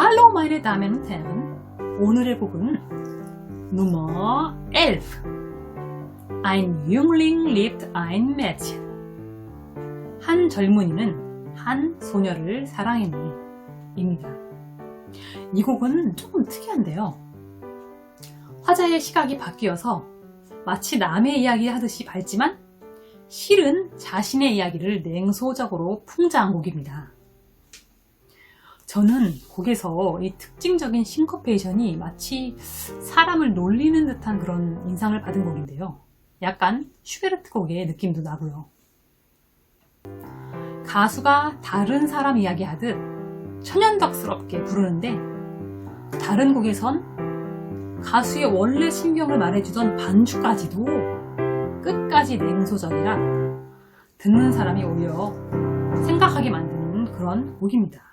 Hallo meine Damen und Herren. 오늘의 곡은 Nummer 11. Ein Jüngling liebt ein Mädchen. 한 젊은이는 한 소녀를 사랑했네. 입니다. 이 곡은 조금 특이한데요. 화자의 시각이 바뀌어서 마치 남의 이야기 하듯이 밝지만 실은 자신의 이야기를 냉소적으로 풍자한 곡입니다. 저는 곡에서 이 특징적인 싱커페이션이 마치 사람을 놀리는 듯한 그런 인상을 받은 곡인데요. 약간 슈베르트 곡의 느낌도 나고요. 가수가 다른 사람 이야기하듯 천연덕스럽게 부르는데 다른 곡에선 가수의 원래 심경을 말해주던 반주까지도 끝까지 냉소적이라 듣는 사람이 오히려 생각하게 만드는 그런 곡입니다.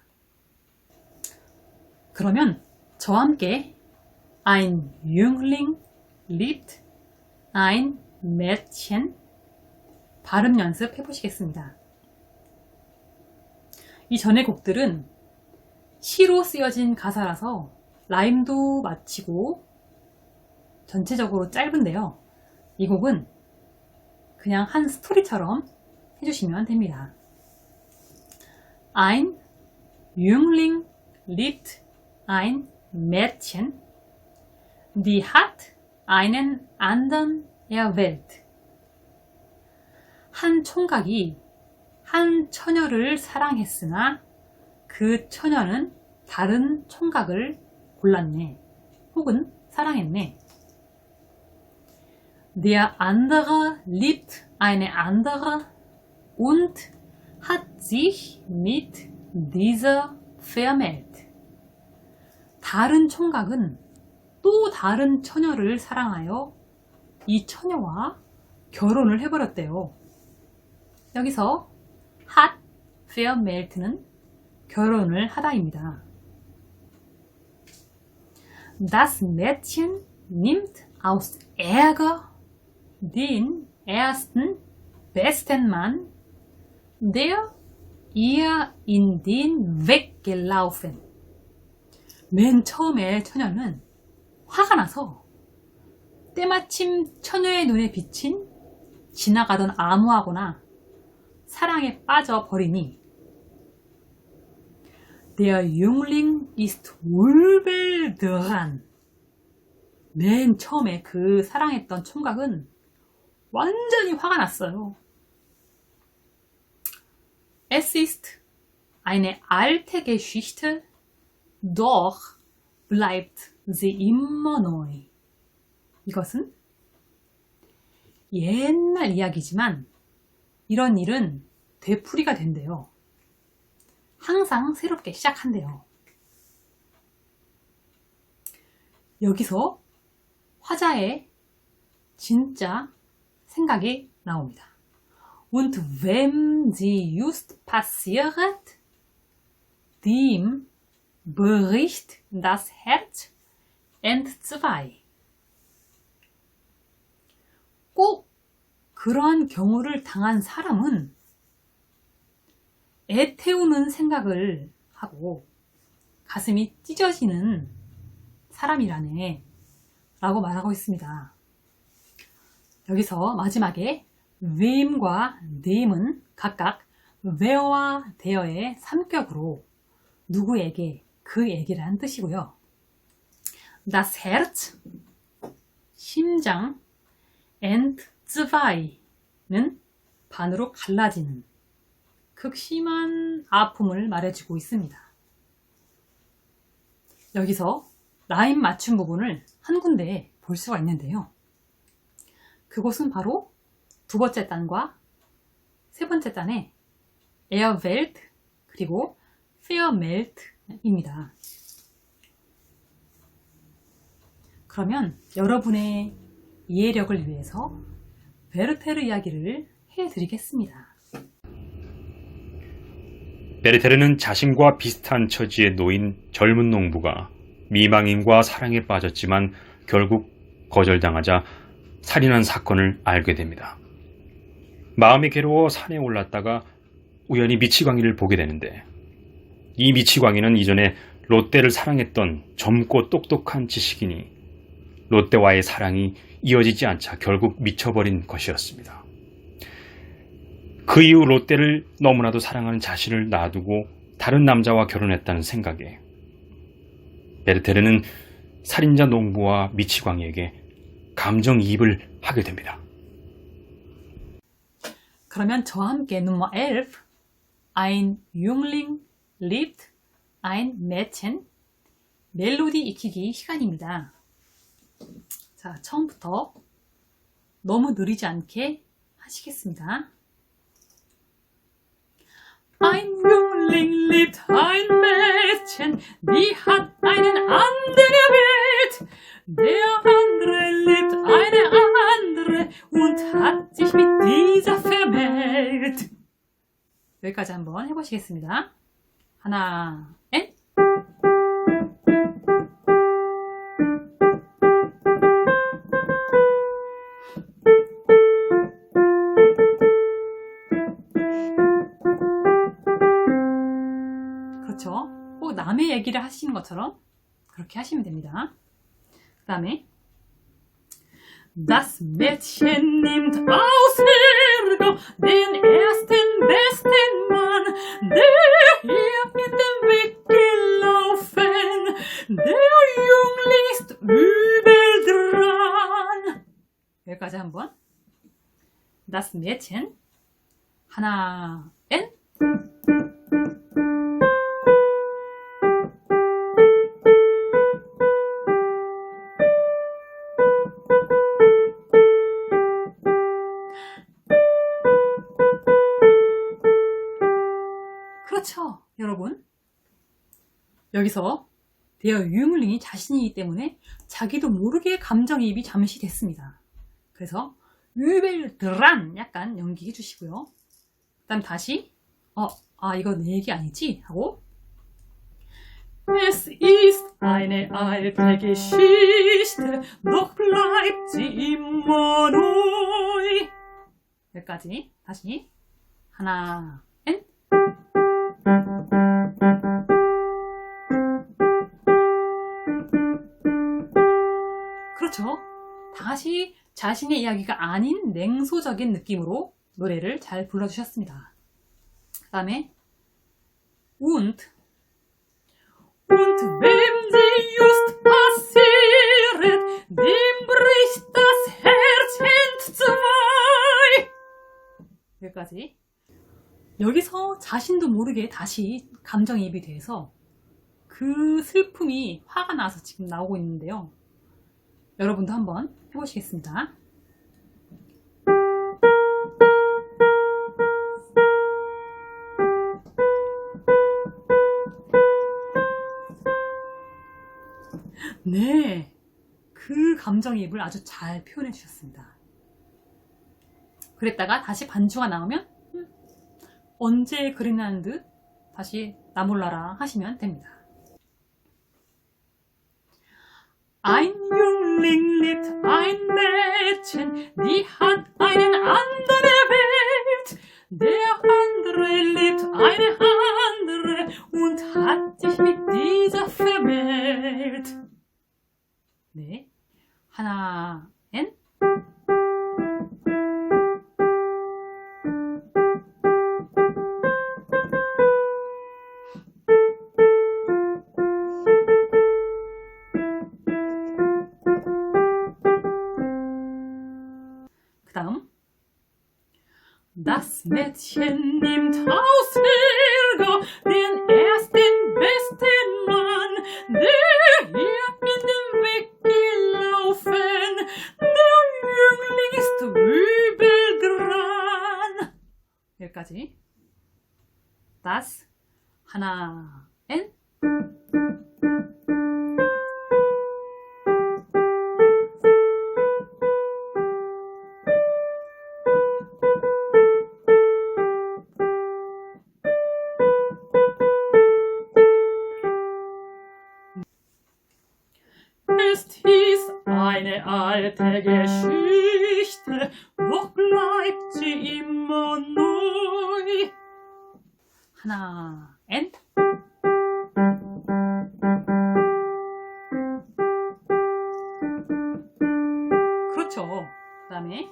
그러면 저와 함께 Ein Jüngling liebt ein Mädchen 발음 연습 해 보시겠습니다. 이 전의 곡들은 시로 쓰여진 가사라서 라임도 마치고 전체적으로 짧은데요. 이 곡은 그냥 한 스토리처럼 해주시면 됩니다. Ein Jüngling liebt ein Mädchen, die hat einen anderen erwählt. 한 총각이 한 처녀를 사랑했으나 그 처녀는 다른 총각을 골랐네. 혹은 사랑했네. Der andere liebt eine andere und hat sich mit dieser vermählt. 다른 총각은 또 다른 처녀를 사랑하여 이 처녀와 결혼을 해버렸대요. 여기서 hat vermählt는 결혼을 하다입니다. Das Mädchen nimmt aus Ärger den ersten besten Mann, der ihr in den Weg gelaufen. 맨 처음에 처녀는 화가 나서 때마침 처녀의 눈에 비친 지나가던 아무하거나 사랑에 빠져 버리니 Der Jüngling ist wohl dran. 맨 처음에 그 사랑했던 총각은 완전히 화가 났어요. Es ist eine alte Geschichte, doch bleibt sie immer neu. 이것은 옛날 이야기지만 이런 일은 되풀이가 된대요. 항상 새롭게 시작한대요. 여기서 화자의 진짜 생각이 나옵니다. Und wenn sie just passiert, dem bricht das Herz entzwei. 꼭 그러한 경우를 당한 사람은 애태우는 생각을 하고 가슴이 찢어지는 사람이라네 라고 말하고 있습니다. 여기서 마지막에 wem과 name은 각각 where와 there의 삼격으로 누구에게 그에게라는 뜻이고요. das Herz 심장 and zwei는 반으로 갈라지는 극심한 아픔을 말해주고 있습니다. 여기서 라임 맞춤 부분을 한 군데에 볼 수가 있는데요. 그곳은 바로 두 번째 단과 세 번째 단의 에어벨트 그리고 페어멜트 입니다. 그러면 여러분의 이해력을 위해서 베르테르 이야기를 해드리겠습니다. 베르테르는 자신과 비슷한 처지에 놓인 젊은 농부가 미망인과 사랑에 빠졌지만 결국 거절당하자 살인한 사건을 알게 됩니다. 마음이 괴로워 산에 올랐다가 우연히 미치광이를 보게 되는데 이 미치광이는 이전에 롯데를 사랑했던 젊고 똑똑한 지식인이 롯데와의 사랑이 이어지지 않자 결국 미쳐버린 것이었습니다. 그 이후 롯데를 너무나도 사랑하는 자신을 놔두고 다른 남자와 결혼했다는 생각에 베르테르는 살인자 농부와 미치광이에게 감정이입을 하게 됩니다. 그러면 저와 함께 Nummer 11 Ein Jüngling liebt ein Mädchen 멜로디 익히기 시간입니다. 자, 처음부터 너무 느리지 않게 하시겠습니다. Ein Jüngling liebt ein Mädchen, die hat einen anderen Welt. Der andere liebt eine andere und hat sich mit dieser vermählt. 여기까지 한번 해보시겠습니다. 하나, 앤. 그렇죠. 꼭 남의 얘기를 하시는 것처럼 그렇게 하시면 됩니다. 그 다음에 Das Mädchen nimmt aus Ergo den ersten besten Mann, der hier in den Weg gelaufen, der Jüngling ist übel dran. 여기까지 한번. Das Mädchen 하나, 앤. 그렇죠, 여러분. 여기서 대어 유물링이 자신이기 때문에 자기도 모르게 감정이입이 잠시 됐습니다. 그래서 유벨드란 약간 연기해 주시고요. 그 다음 다시 어, 아 이거 내 얘기 아니지? 하고 Es ist eine alte Geschichte, doch bleibt sie immer neu. 여기까지 다시 하나, 앤. 그렇죠. 다시 자신의 이야기가 아닌 냉소적인 느낌으로 노래를 잘 불러주셨습니다. 그 다음에 und und wem sie just passiert, dem bricht das Herz entzwei. 여기까지. 여기서 자신도 모르게 다시 감정이입이 돼서 그 슬픔이 화가 나서 지금 나오고 있는데요. 여러분도 한번 해보시겠습니다. 네. 그 감정이입을 아주 잘 표현해 주셨습니다. 그랬다가 다시 반주가 나오면, 음, 언제 듯 다시 나몰라라 하시면 됩니다. Ein Jüngling liebt ein Mädchen, die hat einen anderen Welt. Der andere liebt eine andere und hat sich mit dieser vermählt. 네. 하나, Mädchen nimmt aus Ergo den 만 너희 하나 엔 그렇죠 그 다음에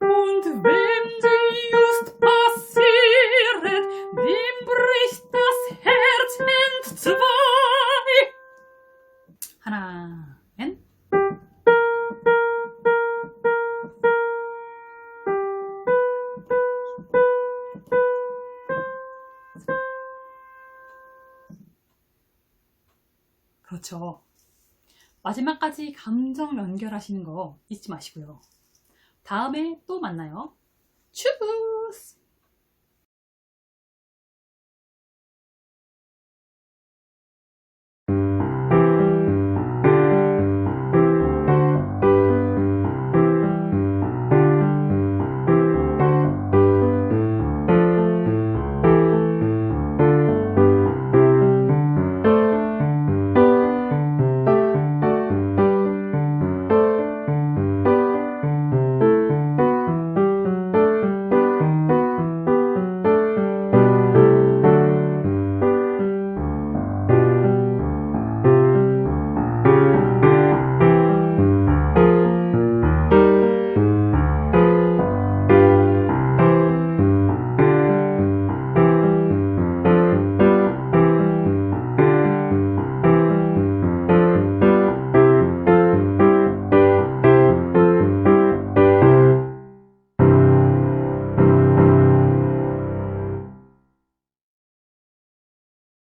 Und wenn die just passiert, dem bricht das Herz entzwei. 하나, 엔. 마지막까지 감정 연결하시는 거 잊지 마시고요. 다음에 또 만나요. 추구!